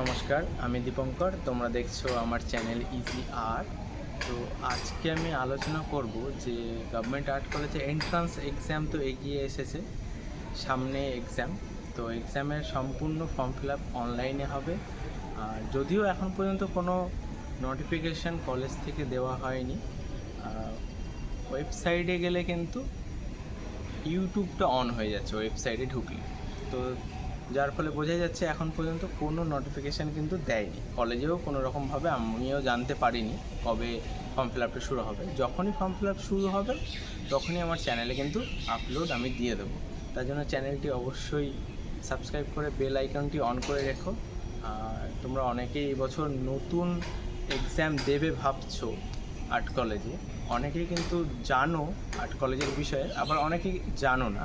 নমস্কার, আমি দীপঙ্কর, তোমরা দেখছ আমার চ্যানেল ইজি আর্ট তো আজকে আমি আলোচনা করব যে গভর্নমেন্ট আর্ট কলেজে এন্ট্রান্স এক্সাম তো এগিয়ে এসেছে, সামনে এক্সাম তো এক্সামের সম্পূর্ণ ফর্ম ফিল আপ অনলাইনে হবে। আর যদিও এখন পর্যন্ত কোনো নোটিফিকেশান কলেজ থেকে দেওয়া হয়নি ওয়েবসাইটে গেলে কিন্তু ইউটিউবটা অন হয়ে যাচ্ছে ওয়েবসাইটে ঢুকলে। তো যার ফলে বোঝা যাচ্ছে এখন পর্যন্ত কোনো নোটিফিকেশান কিন্তু দেয়নি। কলেজেও কোনো রকমভাবে আমিও জানতে পারিনি কবে ফর্ম ফিল আপটা শুরু হবে। যখনই ফর্ম ফিল আপ শুরু হবে, তখনই আমার চ্যানেলে কিন্তু আপলোড আমি দিয়ে দেবো। তার জন্য চ্যানেলটি অবশ্যই সাবস্ক্রাইব করে বেল আইকনটি অন করে রেখো। আর তোমরা অনেকেই এবছর নতুন এক্সাম দেবে ভাবছ আর্ট কলেজে অনেকেই কিন্তু জানো আর্ট কলেজের বিষয়ে, আবার অনেকেই জানো না।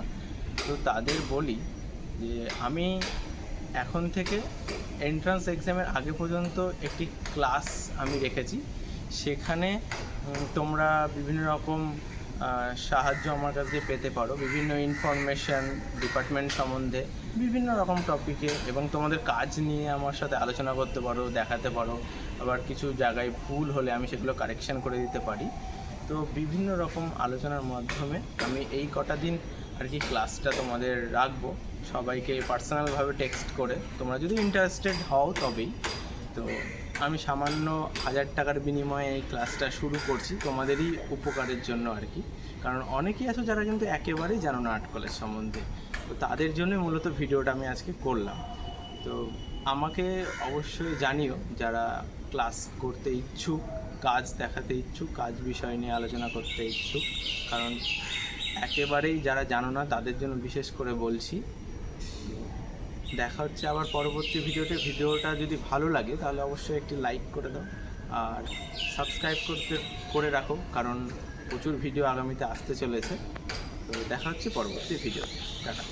তো তাদের বলি যে আমি এখন থেকে এন্ট্রান্স এক্সামের আগে পর্যন্ত একটি ক্লাস আমি রেখেছি। সেখানে তোমরা বিভিন্ন রকম সাহায্য আমার কাছে পেতে পারো। বিভিন্ন ইনফরমেশান ডিপার্টমেন্ট সম্বন্ধে বিভিন্ন রকম টপিকে এবং তোমাদের কাজ নিয়ে আমার সাথে আলোচনা করতে পারো, দেখাতে পারো। আবার কিছু জায়গায় ভুল হলে আমি সেগুলো কারেকশন করে দিতে পারি। তো বিভিন্ন রকম আলোচনার মাধ্যমে আমি এই কটা দিন আর কি ক্লাসটা তোমাদের রাখব। সবাইকে পার্সোনালভাবে টেক্সট করে। তোমরা যদি ইন্টারেস্টেড হও তবেই। তো আমি সামান্য হাজার টাকার বিনিময়ে এই ক্লাসটা শুরু করছি। তোমাদেরই উপকারের জন্য আর কি। কারণ অনেকেই আছো যারা কিন্তু একেবারেই জানো না আর্ট কলেজ সম্বন্ধে। তো তাদের জন্য মূলত ভিডিওটা আমি আজকে করলাম। তো আমাকে অবশ্যই জানিও যারা ক্লাস করতে ইচ্ছুক, কাজ দেখাতে ইচ্ছুক, কাজ বিষয় নিয়ে আলোচনা করতে ইচ্ছুক। কারণ একেবারেই যারা জানো না, তাদের জন্য বিশেষ করে বলছি। দেখা হচ্ছে আবার পরবর্তী ভিডিওতে। ভিডিওটা যদি ভালো লাগে, তাহলে অবশ্যই একটি লাইক করে দাও। আর সাবস্ক্রাইব করতে, করে রাখো, কারণ প্রচুর ভিডিও আগামীতে আসতে চলেছে। তো দেখা হচ্ছে পরবর্তী ভিডিও টাটা।